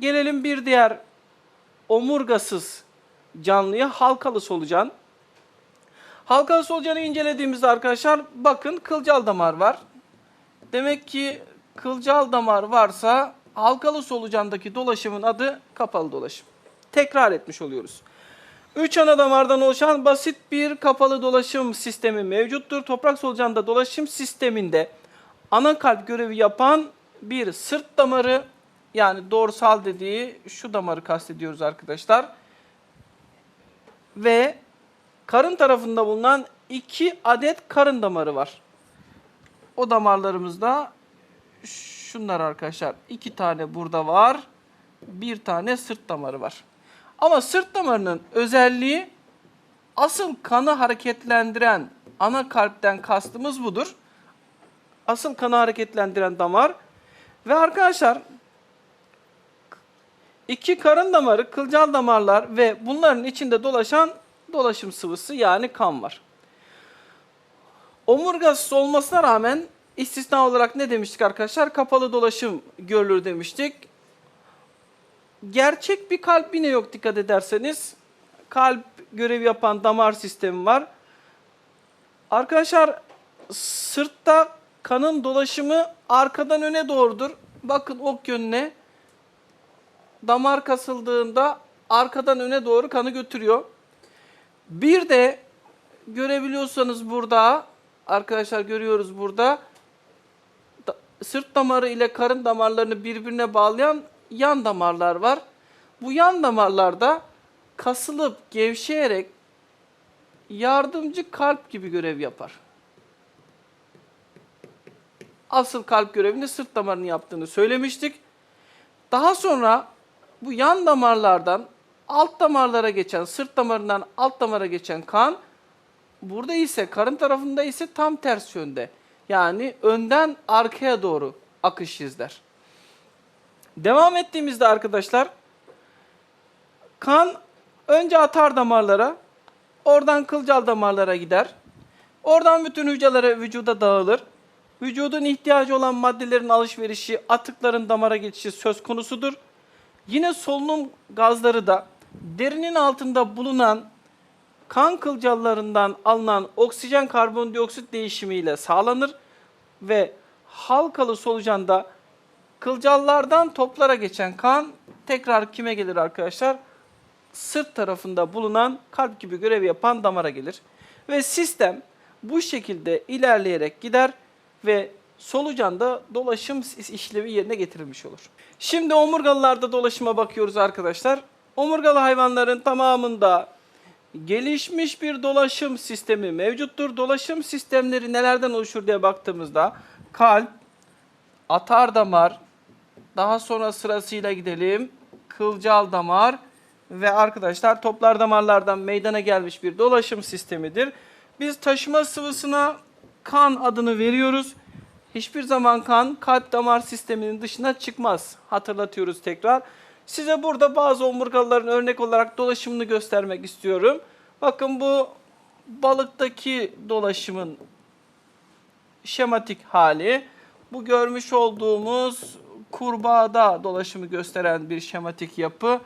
Gelelim bir diğer omurgasız canlıya halkalı solucan. Halkalı solucanı incelediğimizde arkadaşlar bakın kılcal damar var. Demek ki kılcal damar varsa halkalı solucandaki dolaşımın adı kapalı dolaşım. Tekrar etmiş oluyoruz. Üç ana damardan oluşan basit bir kapalı dolaşım sistemi mevcuttur. Toprak solucanda dolaşım sisteminde ana kalp görevi yapan bir sırt damarı yani dorsal dediği şu damarı kastediyoruz arkadaşlar. Ve karın tarafında bulunan iki adet karın damarı var. O damarlarımızda şunlar arkadaşlar. iki tane burada var. Bir tane sırt damarı var. Ama sırt damarının özelliği asıl kanı hareketlendiren ana kalpten kastımız budur. Asıl kanı hareketlendiren damar. Ve arkadaşlar iki karın damarı, kılcal damarlar ve bunların içinde dolaşan dolaşım sıvısı yani kan var. Omurgasız olmasına rağmen istisna olarak ne demiştik arkadaşlar? Kapalı dolaşım görülür demiştik. Gerçek bir kalp yine yok dikkat ederseniz. Kalp görevi yapan damar sistemi var. Arkadaşlar sırtta kanın dolaşımı arkadan öne doğrudur. Bakın ok yönüne. Damar kasıldığında arkadan öne doğru kanı götürüyor. Bir de görebiliyorsanız burada arkadaşlar görüyoruz burada da- sırt damarı ile karın damarlarını birbirine bağlayan yan damarlar var. Bu yan damarlarda kasılıp gevşeyerek yardımcı kalp gibi görev yapar. Asıl kalp görevini sırt damarının yaptığını söylemiştik. Daha sonra bu yan damarlardan alt damarlara geçen, sırt damarından alt damara geçen kan burada ise karın tarafında ise tam ters yönde. Yani önden arkaya doğru akış izler. Devam ettiğimizde arkadaşlar kan önce atar damarlara, oradan kılcal damarlara gider. Oradan bütün hücrelere vücuda dağılır. Vücudun ihtiyacı olan maddelerin alışverişi, atıkların damara geçişi söz konusudur. Yine solunum gazları da derinin altında bulunan kan kılcallarından alınan oksijen karbondioksit değişimiyle sağlanır ve halkalı solucanda kılcallardan toplara geçen kan tekrar kime gelir arkadaşlar? Sırt tarafında bulunan kalp gibi görev yapan damara gelir. Ve sistem bu şekilde ilerleyerek gider ve solucanda dolaşım işlevi yerine getirilmiş olur. Şimdi omurgalılarda dolaşıma bakıyoruz arkadaşlar. Omurgalı hayvanların tamamında gelişmiş bir dolaşım sistemi mevcuttur. Dolaşım sistemleri nelerden oluşur diye baktığımızda kalp, atar damar, daha sonra sırasıyla gidelim. Kılcal damar ve arkadaşlar toplar damarlardan meydana gelmiş bir dolaşım sistemidir. Biz taşıma sıvısına kan adını veriyoruz. Hiçbir zaman kan kalp damar sisteminin dışına çıkmaz. Hatırlatıyoruz tekrar. Size burada bazı omurgalıların örnek olarak dolaşımını göstermek istiyorum. Bakın bu balıktaki dolaşımın şematik hali. Bu görmüş olduğumuz kurbağada dolaşımı gösteren bir şematik yapı.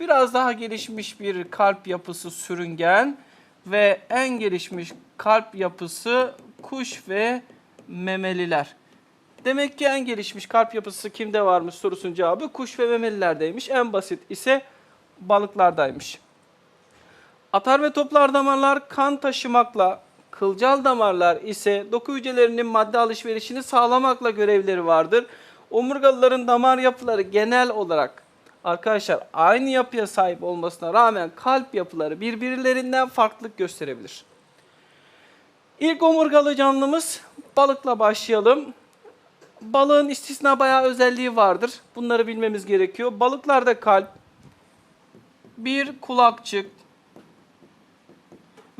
Biraz daha gelişmiş bir kalp yapısı sürüngen ve en gelişmiş kalp yapısı kuş ve memeliler. Demek ki en gelişmiş kalp yapısı kimde varmış sorusunun cevabı kuş ve memelilerdeymiş. En basit ise balıklardaymış. Atar ve toplar damarlar kan taşımakla, kılcal damarlar ise doku hücrelerinin madde alışverişini sağlamakla görevleri vardır. Omurgalıların damar yapıları genel olarak arkadaşlar aynı yapıya sahip olmasına rağmen kalp yapıları birbirlerinden farklılık gösterebilir. İlk omurgalı canlımız balıkla başlayalım. Balığın istisna bayağı özelliği vardır. Bunları bilmemiz gerekiyor. Balıklarda kalp, bir kulakçık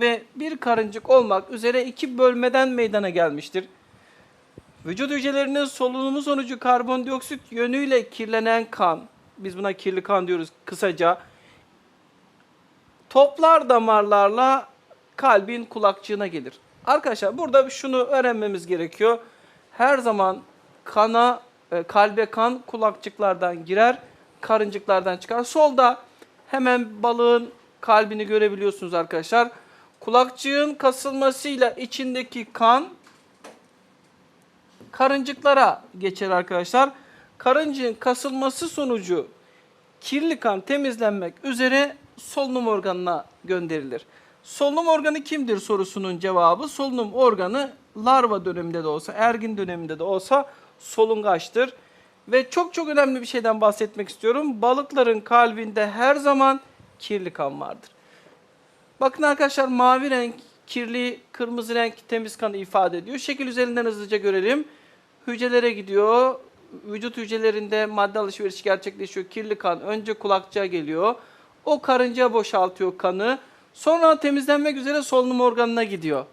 ve bir karıncık olmak üzere iki bölmeden meydana gelmiştir. Vücut hücrelerinin solunumu sonucu karbondioksit yönüyle kirlenen kan, biz buna kirli kan diyoruz kısaca, toplar damarlarla kalbin kulakçığına gelir. Arkadaşlar burada şunu öğrenmemiz gerekiyor. Her zaman kana, e, kalbe kan kulakçıklardan girer. karıncıklardan çıkar. Solda hemen balığın kalbini görebiliyorsunuz arkadaşlar. Kulakçığın kasılmasıyla içindeki kan karıncıklara geçer arkadaşlar. Karıncığın kasılması sonucu kirli kan temizlenmek üzere solunum organına gönderilir. Solunum organı kimdir sorusunun cevabı solunum organı larva döneminde de olsa, ergin döneminde de olsa solungaçtır. Ve çok çok önemli bir şeyden bahsetmek istiyorum. Balıkların kalbinde her zaman kirli kan vardır. Bakın arkadaşlar mavi renk kirli, kırmızı renk temiz kanı ifade ediyor. Şekil üzerinden hızlıca görelim. Hücrelere gidiyor. Vücut hücrelerinde madde alışverişi gerçekleşiyor. Kirli kan önce kulakçığa geliyor. O karıncaya boşaltıyor kanı. Sonra temizlenmek üzere solunum organına gidiyor.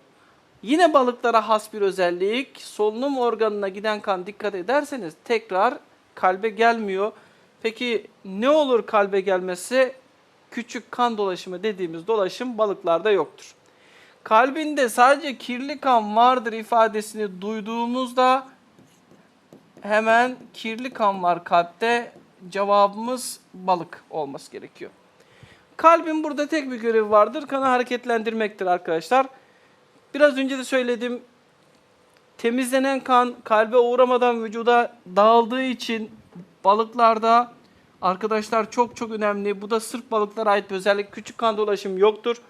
Yine balıklara has bir özellik. Solunum organına giden kan dikkat ederseniz tekrar kalbe gelmiyor. Peki ne olur kalbe gelmesi? Küçük kan dolaşımı dediğimiz dolaşım balıklarda yoktur. Kalbinde sadece kirli kan vardır ifadesini duyduğumuzda hemen kirli kan var kalpte cevabımız balık olması gerekiyor. Kalbin burada tek bir görevi vardır. Kanı hareketlendirmektir arkadaşlar. Biraz önce de söyledim. Temizlenen kan kalbe uğramadan vücuda dağıldığı için balıklarda arkadaşlar çok çok önemli. Bu da sırf balıklara ait bir özellik. Küçük kan dolaşım yoktur.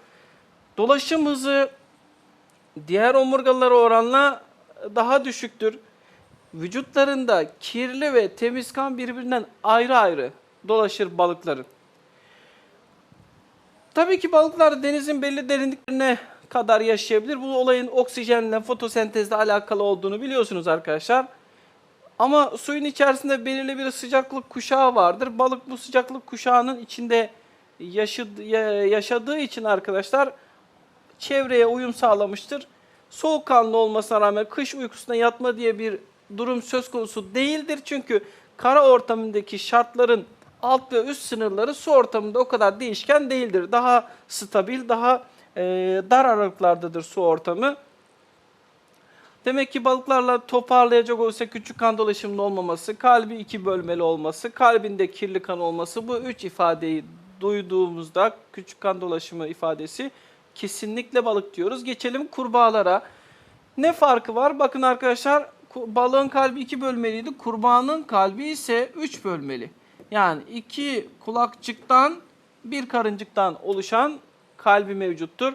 Dolaşım hızı diğer omurgalara oranla daha düşüktür. Vücutlarında kirli ve temiz kan birbirinden ayrı ayrı dolaşır balıkların. Tabii ki balıklar denizin belli derinliklerine kadar yaşayabilir. Bu olayın oksijenle, fotosentezle alakalı olduğunu biliyorsunuz arkadaşlar. Ama suyun içerisinde belirli bir sıcaklık kuşağı vardır. Balık bu sıcaklık kuşağının içinde yaşadı- ya- yaşadığı için arkadaşlar çevreye uyum sağlamıştır. Soğukkanlı olmasına rağmen kış uykusuna yatma diye bir durum söz konusu değildir. Çünkü kara ortamındaki şartların alt ve üst sınırları su ortamında o kadar değişken değildir. Daha stabil, daha e, dar aralıklardadır su ortamı. Demek ki balıklarla toparlayacak olursa küçük kan dolaşımının olmaması, kalbi iki bölmeli olması, kalbinde kirli kan olması bu üç ifadeyi duyduğumuzda küçük kan dolaşımı ifadesi kesinlikle balık diyoruz. Geçelim kurbağalara. Ne farkı var? Bakın arkadaşlar balığın kalbi iki bölmeliydi. Kurbağanın kalbi ise üç bölmeli. Yani iki kulakçıktan bir karıncıktan oluşan kalbi mevcuttur.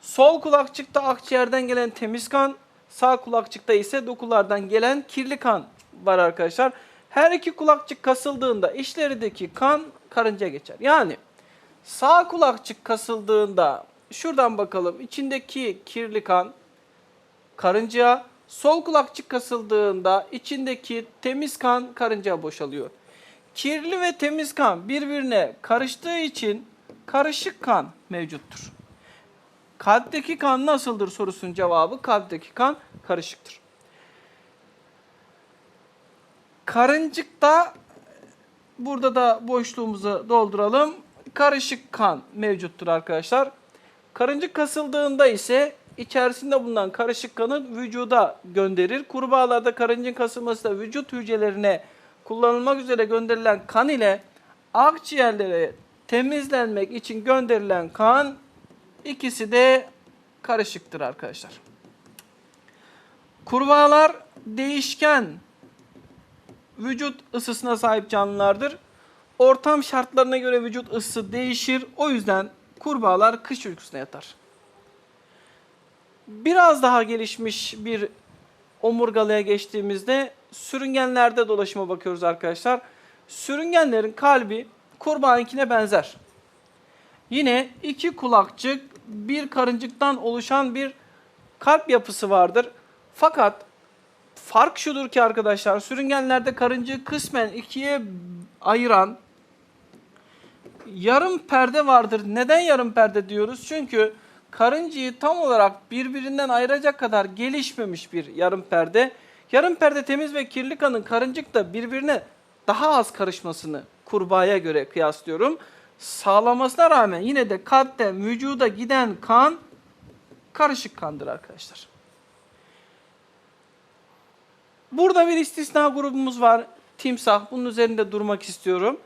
Sol kulakçıkta akciğerden gelen temiz kan, sağ kulakçıkta ise dokulardan gelen kirli kan var arkadaşlar. Her iki kulakçık kasıldığında içlerideki kan karıncaya geçer. Yani sağ kulakçık kasıldığında şuradan bakalım içindeki kirli kan karıncaya, sol kulakçık kasıldığında içindeki temiz kan karıncaya boşalıyor. Kirli ve temiz kan birbirine karıştığı için karışık kan mevcuttur. Kalpteki kan nasıldır sorusunun cevabı kalpteki kan karışıktır. Karıncıkta burada da boşluğumuzu dolduralım. Karışık kan mevcuttur arkadaşlar. Karıncık kasıldığında ise içerisinde bulunan karışık kanı vücuda gönderir. Kurbağalarda karıncın kasılması da vücut hücrelerine kullanılmak üzere gönderilen kan ile akciğerlere temizlenmek için gönderilen kan ikisi de karışıktır arkadaşlar. Kurbağalar değişken vücut ısısına sahip canlılardır. Ortam şartlarına göre vücut ısısı değişir. O yüzden kurbağalar kış uykusuna yatar. Biraz daha gelişmiş bir omurgalıya geçtiğimizde sürüngenlerde dolaşıma bakıyoruz arkadaşlar. Sürüngenlerin kalbi kurbağankine benzer. Yine iki kulakçık, bir karıncıktan oluşan bir kalp yapısı vardır. Fakat fark şudur ki arkadaşlar, sürüngenlerde karıncığı kısmen ikiye ayıran yarım perde vardır. Neden yarım perde diyoruz? Çünkü karıncayı tam olarak birbirinden ayıracak kadar gelişmemiş bir yarım perde. Yarım perde temiz ve kirli kanın karıncıkta birbirine daha az karışmasını kurbağaya göre kıyaslıyorum. Sağlamasına rağmen yine de kalpten vücuda giden kan karışık kandır arkadaşlar. Burada bir istisna grubumuz var. timsah. Bunun üzerinde durmak istiyorum.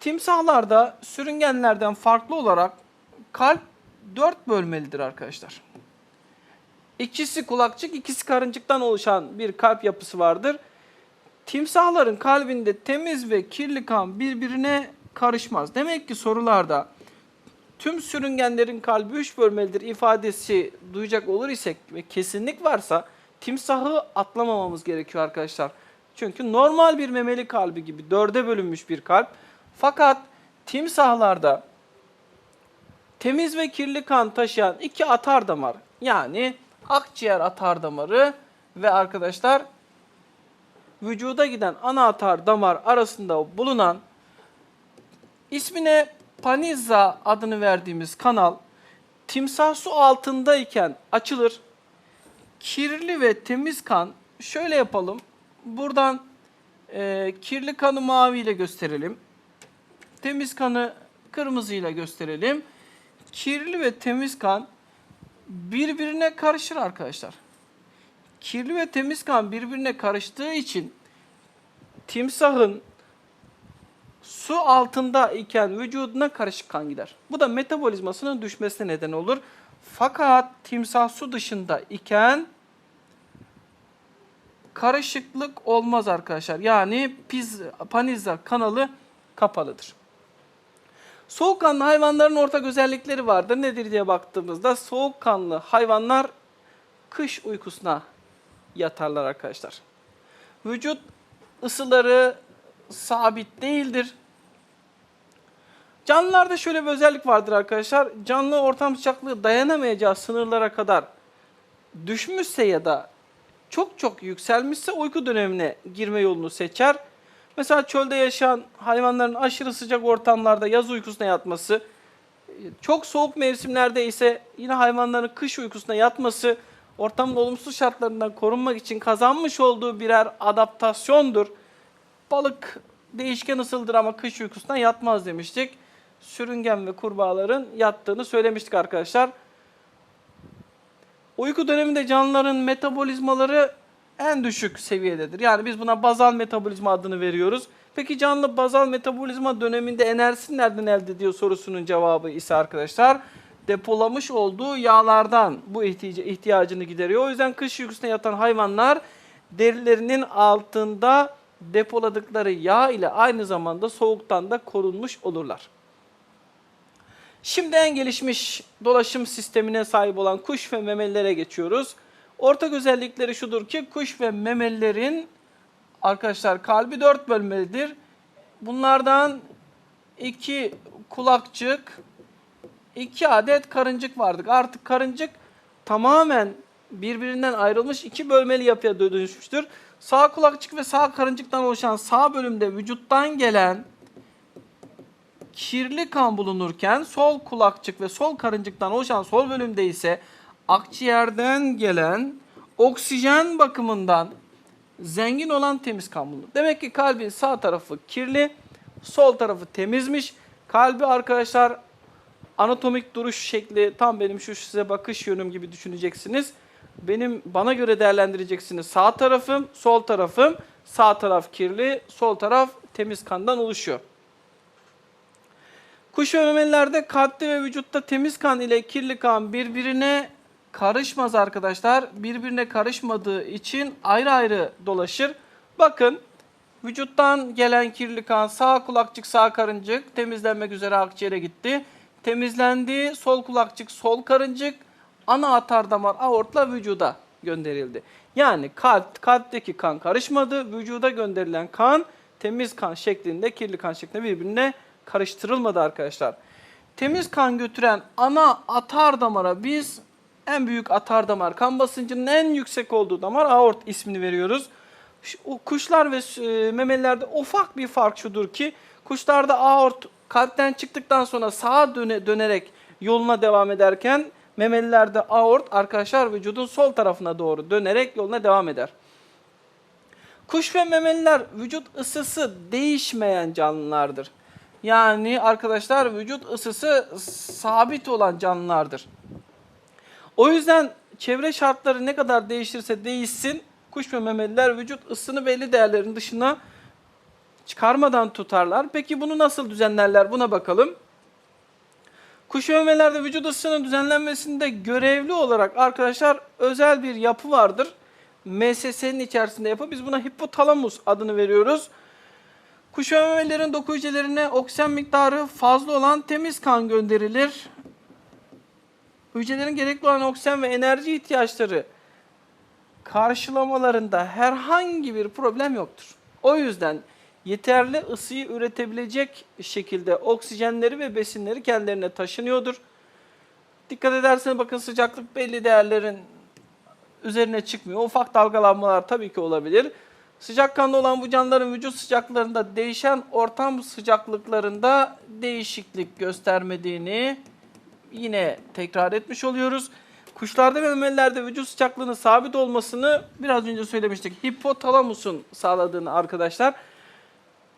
Timsahlarda sürüngenlerden farklı olarak kalp dört bölmelidir arkadaşlar. İkisi kulakçık, ikisi karıncıktan oluşan bir kalp yapısı vardır. Timsahların kalbinde temiz ve kirli kan birbirine karışmaz. Demek ki sorularda tüm sürüngenlerin kalbi üç bölmelidir ifadesi duyacak olur isek ve kesinlik varsa timsahı atlamamamız gerekiyor arkadaşlar. Çünkü normal bir memeli kalbi gibi dörde bölünmüş bir kalp. Fakat timsahlarda temiz ve kirli kan taşıyan iki atar damar yani akciğer atar damarı ve arkadaşlar vücuda giden ana atar damar arasında bulunan ismine Panizza adını verdiğimiz kanal timsah su altındayken açılır. Kirli ve temiz kan şöyle yapalım. Buradan e, kirli kanı maviyle gösterelim. Temiz kanı kırmızıyla gösterelim. Kirli ve temiz kan birbirine karışır arkadaşlar. Kirli ve temiz kan birbirine karıştığı için timsahın su altında iken vücuduna karışık kan gider. Bu da metabolizmasının düşmesine neden olur. Fakat timsah su dışında iken karışıklık olmaz arkadaşlar. Yani piz, panizza kanalı kapalıdır. Soğukkanlı hayvanların ortak özellikleri vardır. Nedir diye baktığımızda soğukkanlı hayvanlar kış uykusuna yatarlar arkadaşlar. Vücut ısıları sabit değildir. Canlılarda şöyle bir özellik vardır arkadaşlar. Canlı ortam sıcaklığı dayanamayacağı sınırlara kadar düşmüşse ya da çok çok yükselmişse uyku dönemine girme yolunu seçer. Mesela çölde yaşayan hayvanların aşırı sıcak ortamlarda yaz uykusuna yatması, çok soğuk mevsimlerde ise yine hayvanların kış uykusuna yatması ortamın olumsuz şartlarından korunmak için kazanmış olduğu birer adaptasyondur. Balık değişken ısıldır ama kış uykusuna yatmaz demiştik. Sürüngen ve kurbağaların yattığını söylemiştik arkadaşlar. Uyku döneminde canlıların metabolizmaları en düşük seviyededir. Yani biz buna bazal metabolizma adını veriyoruz. Peki canlı bazal metabolizma döneminde enerjisini nereden elde ediyor sorusunun cevabı ise arkadaşlar depolamış olduğu yağlardan bu ihtiyac- ihtiyacını gideriyor. O yüzden kış uykusuna yatan hayvanlar derilerinin altında depoladıkları yağ ile aynı zamanda soğuktan da korunmuş olurlar. Şimdi en gelişmiş dolaşım sistemine sahip olan kuş ve memelilere geçiyoruz. Ortak özellikleri şudur ki kuş ve memelilerin arkadaşlar kalbi dört bölmelidir. Bunlardan iki kulakçık, iki adet karıncık vardır. Artık karıncık tamamen birbirinden ayrılmış iki bölmeli yapıya dönüşmüştür. Sağ kulakçık ve sağ karıncıktan oluşan sağ bölümde vücuttan gelen kirli kan bulunurken sol kulakçık ve sol karıncıktan oluşan sol bölümde ise akciğerden gelen oksijen bakımından zengin olan temiz kan bulunur. Demek ki kalbin sağ tarafı kirli, sol tarafı temizmiş. Kalbi arkadaşlar anatomik duruş şekli tam benim şu size bakış yönüm gibi düşüneceksiniz. Benim bana göre değerlendireceksiniz. Sağ tarafım, sol tarafım. Sağ taraf kirli, sol taraf temiz kandan oluşuyor. Kuş ve memelilerde kalpte ve vücutta temiz kan ile kirli kan birbirine karışmaz arkadaşlar. Birbirine karışmadığı için ayrı ayrı dolaşır. Bakın vücuttan gelen kirli kan sağ kulakçık sağ karıncık temizlenmek üzere akciğere gitti. Temizlendi sol kulakçık sol karıncık ana atar damar aortla vücuda gönderildi. Yani kalp kalpteki kan karışmadı. Vücuda gönderilen kan temiz kan şeklinde kirli kan şeklinde birbirine karıştırılmadı arkadaşlar. Temiz kan götüren ana atar damara biz en büyük atar damar kan basıncının en yüksek olduğu damar aort ismini veriyoruz. O Kuşlar ve e, memelilerde ufak bir fark şudur ki kuşlarda aort kalpten çıktıktan sonra sağa döne, dönerek yoluna devam ederken memelilerde aort arkadaşlar vücudun sol tarafına doğru dönerek yoluna devam eder. Kuş ve memeliler vücut ısısı değişmeyen canlılardır. Yani arkadaşlar vücut ısısı sabit olan canlılardır. O yüzden çevre şartları ne kadar değişirse değişsin kuş ve memeliler vücut ısını belli değerlerin dışına çıkarmadan tutarlar. Peki bunu nasıl düzenlerler? Buna bakalım. Kuş övmelerde vücut ısısının düzenlenmesinde görevli olarak arkadaşlar özel bir yapı vardır. MSS'nin içerisinde yapı. Biz buna hipotalamus adını veriyoruz. Kuş övmelerin doku hücrelerine oksijen miktarı fazla olan temiz kan gönderilir. Hücrelerin gerekli olan oksijen ve enerji ihtiyaçları karşılamalarında herhangi bir problem yoktur. O yüzden yeterli ısıyı üretebilecek şekilde oksijenleri ve besinleri kendilerine taşınıyordur. Dikkat ederseniz bakın sıcaklık belli değerlerin üzerine çıkmıyor. Ufak dalgalanmalar tabii ki olabilir. Sıcak kanlı olan bu canlıların vücut sıcaklarında değişen ortam sıcaklıklarında değişiklik göstermediğini yine tekrar etmiş oluyoruz. Kuşlarda ve memelilerde vücut sıcaklığının sabit olmasını biraz önce söylemiştik. Hipotalamusun sağladığını arkadaşlar.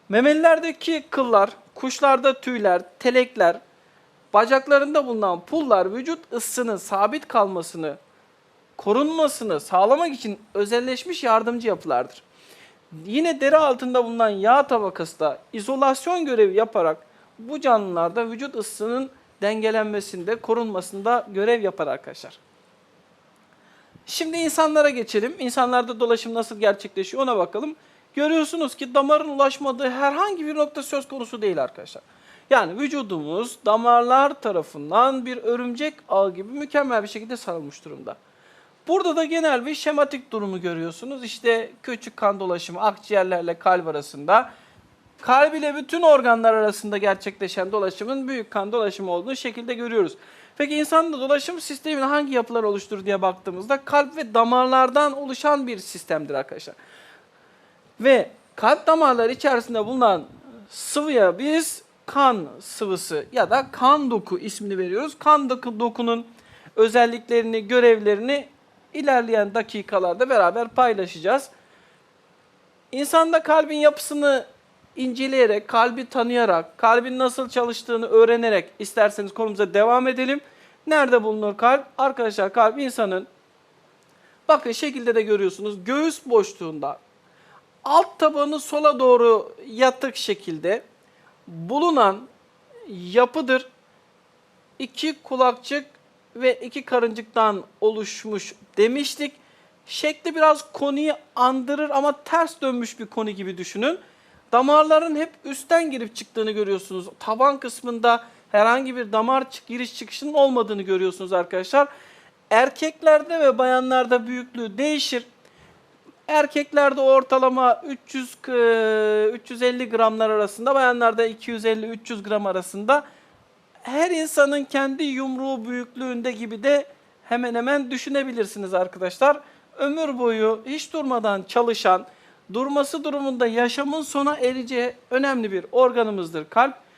Memelilerdeki kıllar, kuşlarda tüyler, telekler, bacaklarında bulunan pullar vücut ısısının sabit kalmasını, korunmasını sağlamak için özelleşmiş yardımcı yapılardır. Yine deri altında bulunan yağ tabakası da izolasyon görevi yaparak bu canlılarda vücut ısısının dengelenmesinde, korunmasında görev yapar arkadaşlar. Şimdi insanlara geçelim. İnsanlarda dolaşım nasıl gerçekleşiyor ona bakalım. Görüyorsunuz ki damarın ulaşmadığı herhangi bir nokta söz konusu değil arkadaşlar. Yani vücudumuz damarlar tarafından bir örümcek ağı gibi mükemmel bir şekilde sarılmış durumda. Burada da genel bir şematik durumu görüyorsunuz. İşte küçük kan dolaşımı akciğerlerle kalp arasında, kalp ile bütün organlar arasında gerçekleşen dolaşımın büyük kan dolaşımı olduğu şekilde görüyoruz. Peki insanda dolaşım sistemini hangi yapılar oluşturur diye baktığımızda kalp ve damarlardan oluşan bir sistemdir arkadaşlar. Ve kalp damarları içerisinde bulunan sıvıya biz kan sıvısı ya da kan doku ismini veriyoruz. Kan doku, dokunun özelliklerini, görevlerini ilerleyen dakikalarda beraber paylaşacağız. İnsanda kalbin yapısını inceleyerek, kalbi tanıyarak, kalbin nasıl çalıştığını öğrenerek isterseniz konumuza devam edelim. Nerede bulunur kalp? Arkadaşlar kalp insanın bakın şekilde de görüyorsunuz göğüs boşluğunda alt tabanı sola doğru yatık şekilde bulunan yapıdır. İki kulakçık ve iki karıncıktan oluşmuş demiştik. Şekli biraz koniyi andırır ama ters dönmüş bir koni gibi düşünün. Damarların hep üstten girip çıktığını görüyorsunuz. Taban kısmında herhangi bir damar giriş çıkışının olmadığını görüyorsunuz arkadaşlar. Erkeklerde ve bayanlarda büyüklüğü değişir. Erkeklerde ortalama 300 k- 350 gramlar arasında, bayanlarda 250-300 gram arasında. Her insanın kendi yumruğu büyüklüğünde gibi de hemen hemen düşünebilirsiniz arkadaşlar. Ömür boyu hiç durmadan çalışan, durması durumunda yaşamın sona ereceği önemli bir organımızdır kalp.